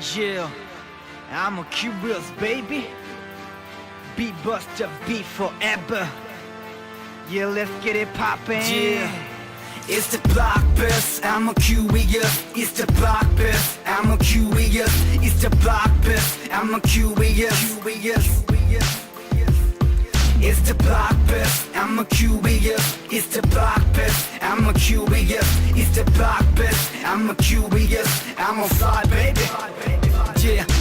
Yeah, I'm a curious baby. Beat buster, beat forever. Yeah, let's get it poppin'. Yeah. It's the block best, I'm a curious. It's the block best, I'm a curious. It's the block best, I'm a curious. Curious. It's the block best, I'm a curious. It's the block best, I'm a curious. It's the block best, I'm a curious. I'm on fly, baby.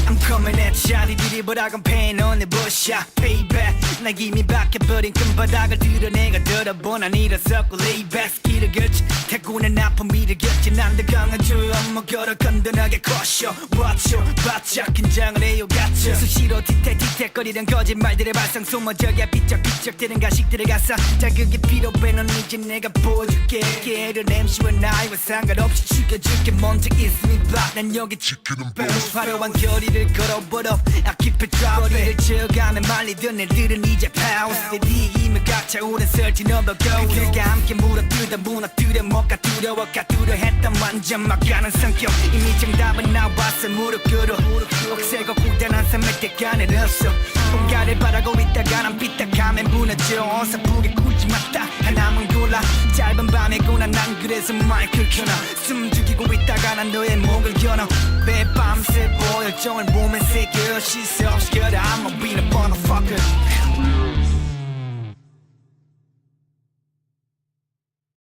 I'm coming at ya, they but I can paint on the bush. Yeah, pay 나 이미 바뀌어버린 큰 바닥을 드러내가 들어보나 일어섰고 lay back. 스키를 걸치 태고는 아픔이를 겪지 난더 강한 주엄마 걸어 건전하게 커쇼 watch 바짝 긴장을 해요 갇혀 수시로 티택티택거리던 거짓말들의 발상 소모적이야 삐쩍삐쩍대는 가식들의 가사. 자극이 필요해 넌 이제 내가 보여줄게. 게으른 MC와 나이와 상관없이 죽여줄게. 먼저 있으면 봐난 여기 지키는 boss 화려한 결의를 걸어버려. I it drop 거리를 채워가며 말리던 애들은 이제 pause 내 힘을 각차오른 설치 넘어go. 그들과 함께 물어뜯어 무너뜨려 뭐가 두려워 가두려 했던 완전 막가는 성격. 이미 정답은 나왔어. 무릎 꿇어. 억세고孤单한 삶을 때가는 없어. 뭔가를 바라고 있다가 난 삐딱하면 무너져. 어설프게 굴지 마다. 하나만 골라. 짧은 밤이구나 난 그래서 마이크를 켜놔. 숨 죽이고 있다가 난 너의 목을 겨눠 매밤새 보혈정을 몸에 새겨 시세 없이 겨라 I'm a beat a motherfucker